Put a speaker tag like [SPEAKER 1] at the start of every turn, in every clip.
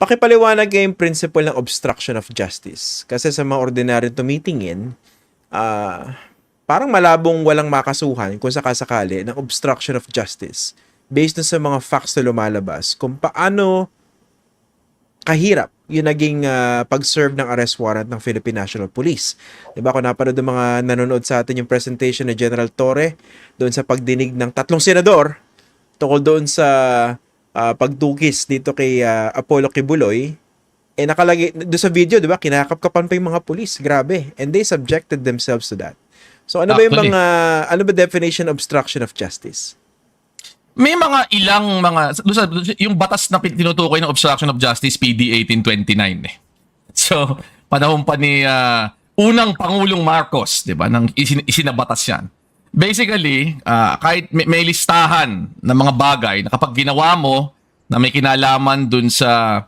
[SPEAKER 1] Pakipaliwanag kayo yung principle ng obstruction of justice. Kasi sa mga ordinaryong tumitingin, ah, parang malabong walang makasuhan kung sakasakali ng obstruction of justice based sa mga facts na lumalabas kung paano kahirap yung naging ah, pag-serve ng arrest warrant ng Philippine National Police. Diba kung napanood ng mga nanonood sa atin yung presentation ni General Torre doon sa pagdinig ng tatlong senador tungkol doon sa ah, pagtukis dito kay ah, Apollo Kibuloy, eh nakalagay, doon sa video, di ba, kinakapkapan pa yung mga pulis. Grabe. And they subjected themselves to that. So ano ba yung mga, ano ba definition of obstruction of justice?
[SPEAKER 2] May mga ilang mga doon sa yung batas na tinutukoy ng obstruction of justice PD 1829 eh. So, panahon pa ni ah, unang Pangulong Marcos, 'di ba, nang isin, isinabatas 'yan. Basically, ah, kahit may, may listahan ng mga bagay na kapag ginawa mo na may kinalaman dun sa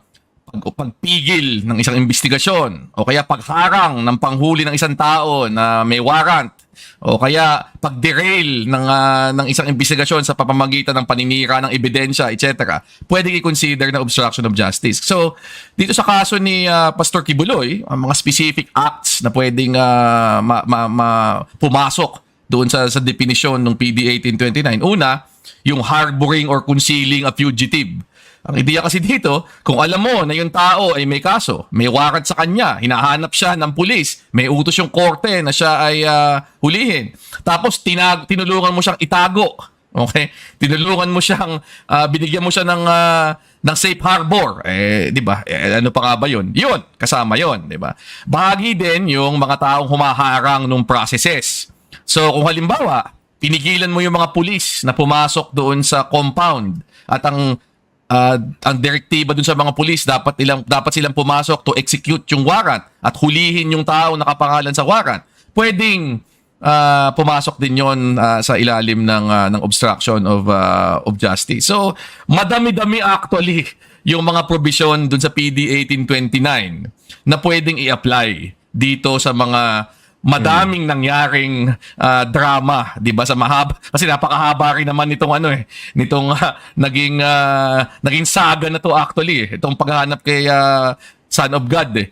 [SPEAKER 2] pag, pagpigil ng isang investigasyon o kaya pagharang ng panghuli ng isang tao na may warrant o kaya pag-derail ng, ah, ng isang investigasyon sa pamamagitan ng paninira ng ebidensya, etc. Pwede i-consider na obstruction of justice. So, dito sa kaso ni ah, Pastor Kibuloy, ang mga specific acts na pwedeng ah, ma- ma- ma- pumasok doon sa, sa definisyon ng PD 1829. Una, yung harboring or concealing a fugitive. Ang ideya kasi dito, kung alam mo na yung tao ay may kaso, may warrant sa kanya, hinahanap siya ng pulis, may utos yung korte na siya ay ah, hulihin. Tapos tinag tinulungan mo siyang itago. Okay? Tinulungan mo siyang ah, binigyan mo siya ng ah, ng safe harbor. Eh, 'di ba? Eh, ano pa nga ba 'yun? 'Yun, kasama 'yun, 'di ba? Bahagi din yung mga taong humaharang nung processes. So kung halimbawa, pinigilan mo yung mga pulis na pumasok doon sa compound at ang ah, ang direktiba dun sa mga pulis dapat ilang dapat silang pumasok to execute yung warrant at hulihin yung tao nakapangalan sa warrant. Pwedeng ah, pumasok din yon ah, sa ilalim ng ah, ng obstruction of ah, of justice. So, madami-dami actually yung mga provision dun sa PD 1829 na pwedeng i-apply dito sa mga madaming nangyaring ah, drama, 'di ba sa mahaba kasi napakahaba rin naman nitong ano eh, nitong ah, naging ah, naging saga na to actually, eh. itong paghahanap kay ah, Son of God eh.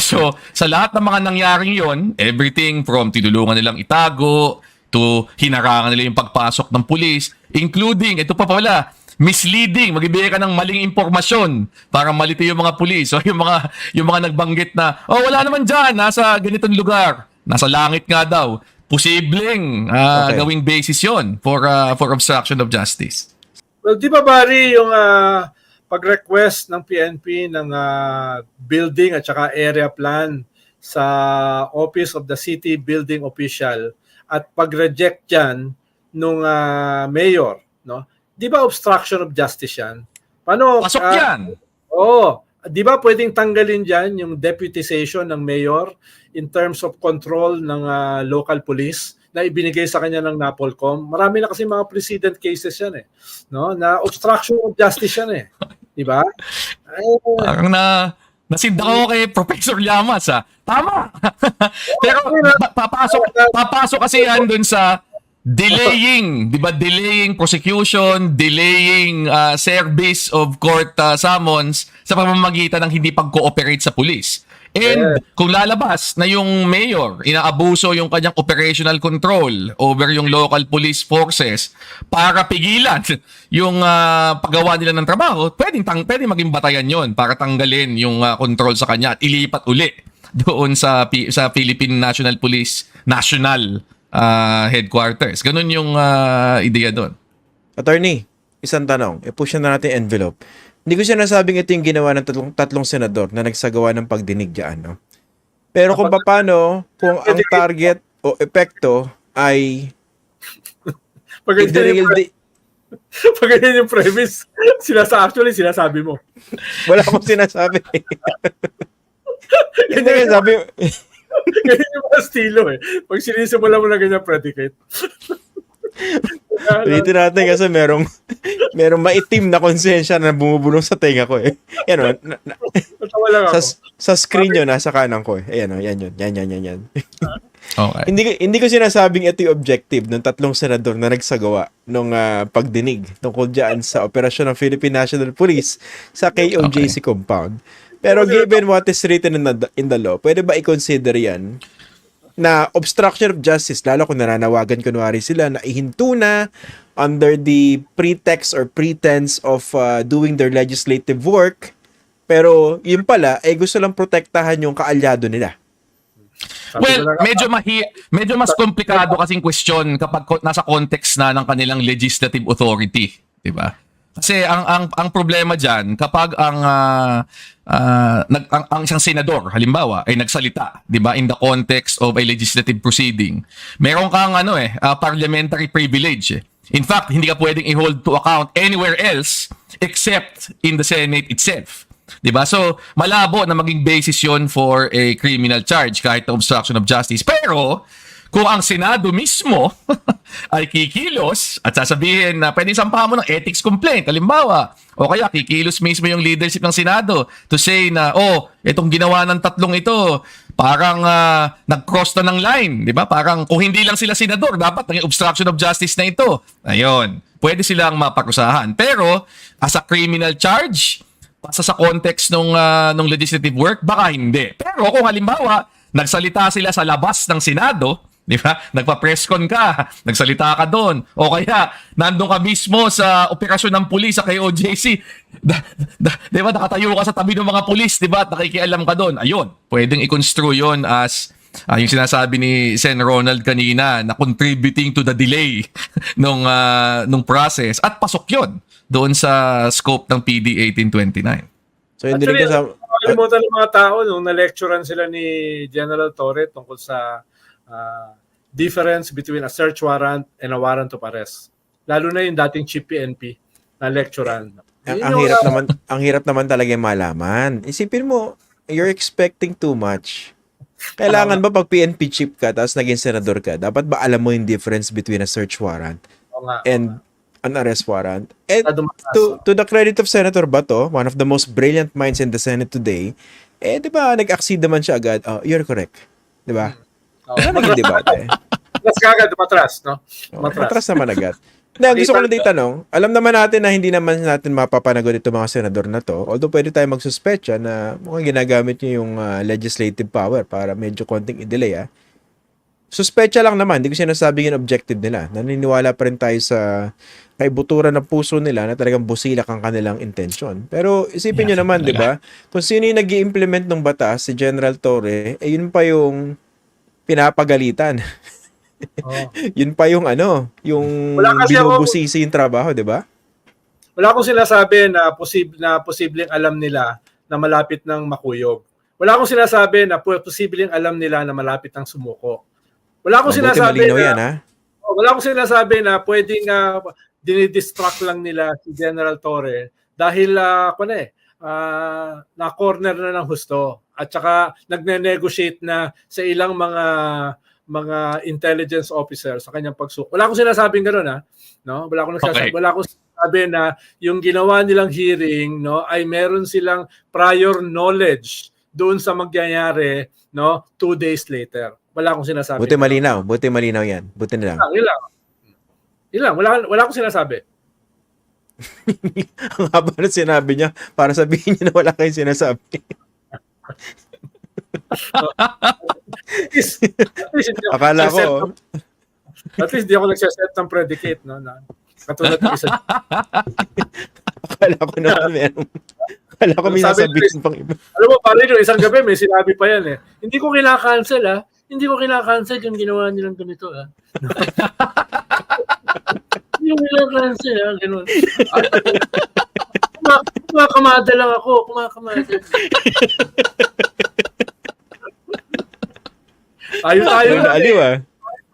[SPEAKER 2] So, sa lahat ng mga nangyaring 'yon, everything from tinulungan nilang itago to hinarangan nila yung pagpasok ng pulis, including ito pa pala, misleading, magbibigay ka ng maling impormasyon para malito yung mga pulis. So yung mga yung mga nagbanggit na, oh wala naman diyan, nasa ganitong lugar, nasa langit nga daw. Posibleng ah,
[SPEAKER 1] Okay.
[SPEAKER 2] gawing basis 'yon for ah, for obstruction of justice.
[SPEAKER 3] Well, di ba Bari yung ah, pag-request ng PNP ng ah, building at saka area plan sa Office of the City Building Official at pag-reject yan nung ah, mayor, no? Di ba obstruction of justice yan? Paano?
[SPEAKER 2] Pasok
[SPEAKER 3] ah,
[SPEAKER 2] 'yan.
[SPEAKER 3] Oo. Di ba pwedeng tanggalin dyan yung deputization ng mayor in terms of control ng ah, local police na ibinigay sa kanya ng NAPOLCOM? Marami na kasi mga precedent cases yan eh. No? Na obstruction of justice yan eh. Di ba? Ay,
[SPEAKER 2] Parang na nasinda ko kay Professor Llamas ah. Tama. Pero pa- papasok papasok kasi yan dun sa delaying, 'di ba? Delaying prosecution, delaying ah, service of court ah, summons sa pamamagitan ng hindi pag-cooperate sa pulis. And kung lalabas na yung mayor, inaabuso yung kanyang operational control over yung local police forces para pigilan yung ah, paggawa nila ng trabaho, pwedeng, tang, pwedeng maging batayan yon para tanggalin yung ah, control sa kanya at ilipat uli doon sa P- sa Philippine National Police National ah, Headquarters. Ganun yung ah, ideya doon.
[SPEAKER 1] Attorney, isang tanong. I-push na natin envelope. Hindi ko sinasabing ito yung ginawa ng tatlong, tatlong senador na nagsagawa ng pagdinig dyan, no? Pero kung paano, kung ang target o epekto ay
[SPEAKER 3] pag ganyan
[SPEAKER 1] i-derail
[SPEAKER 3] yung,
[SPEAKER 1] di-
[SPEAKER 3] pag ganyan yung premise, sinasa, actually sinasabi mo.
[SPEAKER 1] wala akong sinasabi. Hindi sabi,
[SPEAKER 3] ganyan yung mga estilo eh. Pag sinisimula mo na ganyan predicate.
[SPEAKER 1] ulitin natin kasi merong, merong maitim na konsensya na bumubulong sa tenga ko eh. Yan o, na- sa, sa screen yun, nasa kanan ko eh. Ayan o, yan yun, yan, yan, yan, yan.
[SPEAKER 2] Okay.
[SPEAKER 1] Hindi, hindi ko sinasabing ito yung objective ng tatlong senador na nagsagawa nung ah, pagdinig tungkol dyan sa operasyon ng Philippine National Police sa KOJC compound. Pero given what is written in the, in the law, pwede ba i-consider yan na obstruction of justice, lalo kung nananawagan kunwari sila na ihinto na under the pretext or pretense of uh, doing their legislative work, pero yun pala, eh gusto lang protektahan yung kaalyado nila.
[SPEAKER 2] Well, medyo mahi medyo mas komplikado kasing question kapag nasa context na ng kanilang legislative authority, 'di ba? Kasi ang ang ang problema diyan kapag ang ah, ah, nag ang, ang isang senador halimbawa ay nagsalita, 'di ba, in the context of a legislative proceeding, meron kang ano eh, ah, parliamentary privilege. eh. In fact, hindi ka pwedeng i-hold to account anywhere else except in the Senate itself. 'Di ba? So, malabo na maging basis 'yon for a criminal charge kahit obstruction of justice. Pero kung ang Senado mismo ay kikilos at sasabihin na pwedeng sampahan mo ng ethics complaint, halimbawa, o kaya kikilos mismo yung leadership ng Senado to say na, oh, itong ginawa ng tatlong ito, parang ah, nag-cross na ng line, di ba? Parang kung hindi lang sila senador, dapat naging obstruction of justice na ito. Ayun, pwede silang mapakusahan. Pero, as a criminal charge, pasa sa context nung ah, nung legislative work baka hindi pero kung halimbawa nagsalita sila sa labas ng Senado di ba? Nagpa-press con ka. Nagsalita ka doon. O kaya nandun ka mismo sa operasyon ng pulis sa KOJC da, da, di ba? Nakatayo ka sa tabi ng mga pulis di ba? At nakikialam ka doon. Ayun pwedeng i-construe yon as ah, yung sinasabi ni Sen. Ronald kanina na contributing to the delay nung ah, nung process. At pasok yon doon sa scope ng PD 1829.
[SPEAKER 1] So, hindi
[SPEAKER 3] Actually,
[SPEAKER 1] kasama...
[SPEAKER 3] Nakalimutan ng mga tao nung na-lecturean sila ni General Torre tungkol sa ah, difference between a search warrant and a warrant of arrest. Lalo na yung dating chief PNP na lecturean.
[SPEAKER 1] Ang, ang hirap
[SPEAKER 3] ah,
[SPEAKER 1] naman, ang hirap naman talaga malaman. Isipin mo, you're expecting too much. Kailangan ba pag PNP chief ka tapos naging senador ka, dapat ba alam mo yung difference between a search warrant
[SPEAKER 3] nga.
[SPEAKER 1] and an arrest warrant? And to, to the credit of Senator Bato, one of the most brilliant minds in the Senate today, eh, di ba, nag-accede naman siya agad, oh, you're correct. Di ba?
[SPEAKER 3] Oo.
[SPEAKER 1] Wala naging debate.
[SPEAKER 3] Mas kagad, matras, no?
[SPEAKER 1] Oh,
[SPEAKER 3] Matras.
[SPEAKER 1] Matras naman agad. Na, gusto ko lang din itanong, alam naman natin na hindi naman natin mapapanagot itong mga senador na to. Although pwede tayo magsuspecha na mukhang ginagamit niyo yung ah, legislative power para medyo konting i-delay ah. Suspecha lang naman, hindi ko sinasabing yung objective nila. Naniniwala pa rin tayo sa kaibuturan ng puso nila na talagang busilak ang kanilang intention. Pero isipin
[SPEAKER 2] Yeah,
[SPEAKER 1] nyo naman, di ba? Kung sino yung nag implement ng batas, si General Torre, eh yun pa yung pinapagalitan.
[SPEAKER 3] Oo.
[SPEAKER 1] yun pa yung ano, yung binubusisi yung trabaho, di ba?
[SPEAKER 3] Wala akong sinasabi na, posib na posibleng alam nila na malapit ng makuyog. Wala akong sinasabi na po- posibleng alam nila na malapit ng sumuko. Wala akong
[SPEAKER 1] Mabuti
[SPEAKER 3] sinasabi na,
[SPEAKER 1] yan, ha?
[SPEAKER 3] Oh, wala akong sinasabi na pwedeng uh, dinidistract lang nila si General Torre dahil uh, na eh, ah, na-corner na ng husto at saka nagne-negotiate na sa ilang mga mga intelligence officer sa kanyang pagsuko. Wala akong sinasabing gano'n ha. No? Wala akong nagsasabi,
[SPEAKER 2] Okay.
[SPEAKER 3] wala akong sinasabi na yung ginawa nilang hearing no ay meron silang prior knowledge doon sa magyayari no two days later. Wala akong sinasabi.
[SPEAKER 1] Buti
[SPEAKER 3] ganon.
[SPEAKER 1] malinaw. Buti malinaw yan. Buti na lang.
[SPEAKER 3] Lang, yun lang. Yun lang. Wala, wala akong sinasabi.
[SPEAKER 1] Ang haba na sinabi niya para sabihin niya na wala kayong sinasabi. Akala ko,
[SPEAKER 3] ng- At least di ako nagsaset ng predicate. No, na, katulad ng isa.
[SPEAKER 1] akala ko naman meron. Akala ko may sasabihin pang iba.
[SPEAKER 3] Alam mo, pare, yung isang gabi may sinabi pa yan eh. Hindi ko kinakancel ah. Hindi ko kinakancel yung ginawa nilang ganito ah. Hindi ko kinakancel ah. Ganun. Kumakamada lang ako. Kumakamada. tayo tayo lang
[SPEAKER 1] aliw
[SPEAKER 3] eh.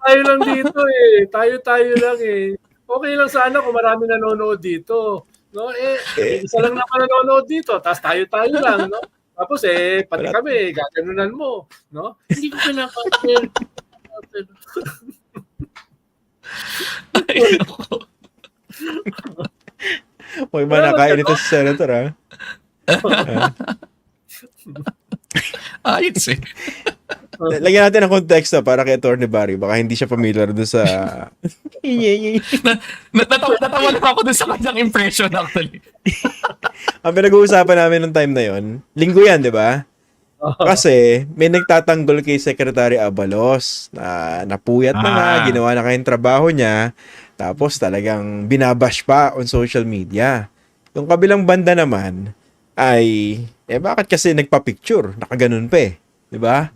[SPEAKER 3] Tayo lang dito eh. Tayo tayo lang eh. Okay lang sana kung marami nanonood dito. No, eh,
[SPEAKER 1] Eh.
[SPEAKER 3] isa lang naman nanonood dito, tapos tayo tayo lang, no? Tapos eh, pati
[SPEAKER 1] Wala.
[SPEAKER 3] kami, gaganunan mo, no? Hindi ko pinakancel.
[SPEAKER 1] Huwag manakain ito sa senator ah.
[SPEAKER 2] Ayos eh.
[SPEAKER 1] Lagyan natin ng konteksto para kay Attorney Barry. Baka hindi siya familiar doon sa...
[SPEAKER 2] Na- natawa, natawa lang ako dun sa kanyang impression actually.
[SPEAKER 1] Ang pinag-uusapan namin nung time na yon, linggo yan, di ba? Kasi may nagtatanggol kay Secretary Abalos na napuyat na nga,
[SPEAKER 2] Ah.
[SPEAKER 1] ginawa na kayong trabaho niya, tapos talagang binabash pa on social media. Yung kabilang banda naman ay, eh bakit kasi nagpa-picture? Nakaganon pa eh. Ba?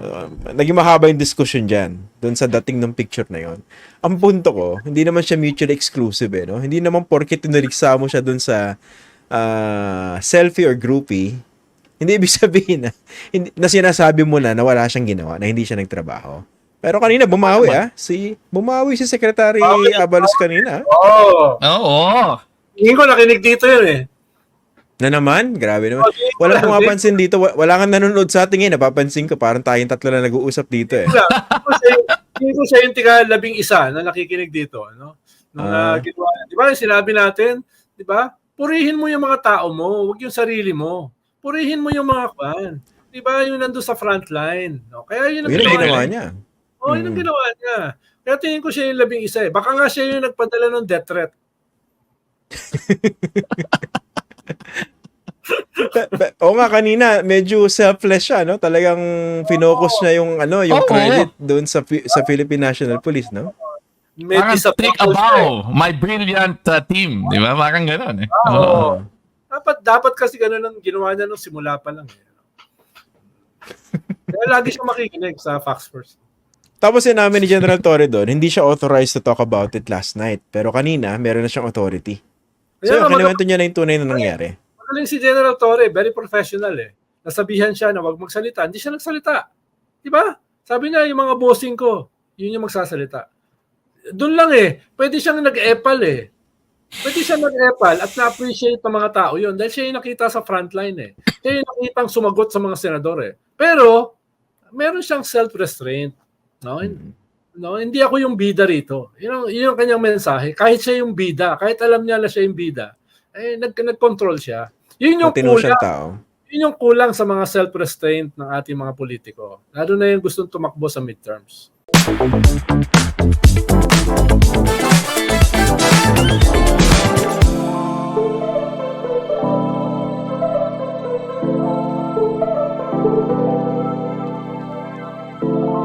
[SPEAKER 1] Uh, naging mahaba yung discussion dyan doon sa dating ng picture na yon. Ang punto ko, hindi naman siya mutually exclusive eh, no? Hindi naman porket tinuriksa mo siya doon sa ah, selfie or groupie, hindi ibig sabihin na, hindi, na sinasabi mo na na wala siyang ginawa, na hindi siya nagtrabaho. Pero kanina bumawi ah, si bumawi si Secretary. Abalos kanina.
[SPEAKER 3] Oo.
[SPEAKER 2] Oo.
[SPEAKER 3] Tingin ko nakinig dito yun eh.
[SPEAKER 1] Na naman, grabe naman.
[SPEAKER 3] Okay,
[SPEAKER 1] Wala
[SPEAKER 3] wala,
[SPEAKER 1] pumapansin dito, wa- wala kang nanonood sa atin ngayon, napapansin ko parang tayong tatlo na nag-uusap dito eh.
[SPEAKER 3] Tingin ko siya yung tika labing isa na nakikinig dito. Ano? Nung
[SPEAKER 1] Ah.
[SPEAKER 3] ah, ginawa. Di ba, sinabi natin, di ba, purihin mo yung mga tao mo, huwag yung sarili mo. Purihin mo yung mga kwan. Di ba, yung nandun sa front line. No? Kaya yun ang
[SPEAKER 1] Yun ang
[SPEAKER 3] ginawa
[SPEAKER 1] ginawa
[SPEAKER 3] niya. Oo, yun ang
[SPEAKER 1] Mm.
[SPEAKER 3] ginawa niya. Kaya tingin ko siya yung labing isa eh. Baka nga siya yung nagpadala ng death threat.
[SPEAKER 1] Oo nga kanina, medyo selfless siya, no? Talagang finocus niya yung ano, yung
[SPEAKER 2] Oo.
[SPEAKER 1] credit doon sa sa Philippine National Police, no?
[SPEAKER 2] Parang
[SPEAKER 3] disappointed
[SPEAKER 2] take a
[SPEAKER 3] siya eh.
[SPEAKER 2] bow, my brilliant uh, team. Di ba? Parang gano'n eh.
[SPEAKER 3] Oo. Dapat, dapat kasi ganun ang ginawa niya nung simula pa lang. Eh. Kaya lagi siya makikinig sa Fox First.
[SPEAKER 1] Tapos sinabi ni General Torre doon, hindi siya authorized to talk about it last night. Pero kanina, meron na siyang authority. So,
[SPEAKER 3] Kaya nga,
[SPEAKER 1] kiniwento niya na yung tunay na nangyari.
[SPEAKER 3] Magaling si General Torre, very professional eh. Nasabihan siya na wag magsalita. Hindi siya nagsalita. Di ba? Sabi niya, yung mga bossing ko, yun yung magsasalita. Doon lang eh. Pwede siyang nag-epal eh. Pwede siyang nag-epal at na-appreciate ng mga tao yun dahil siya yung nakita sa frontline eh. Siya yung nakitang sumagot sa mga senador eh. Pero, meron siyang self-restraint. No? No, hindi ako yung bida rito. Yun ang, yun ang kanyang mensahe. Kahit siya yung bida, kahit alam niya na siya yung bida, eh, nag, nag-control siya. Yun yung
[SPEAKER 1] Matino
[SPEAKER 3] kulang,
[SPEAKER 1] tao.
[SPEAKER 3] yun yung kulang sa mga self-restraint ng ating mga politiko. Lalo na yung gustong tumakbo sa midterms.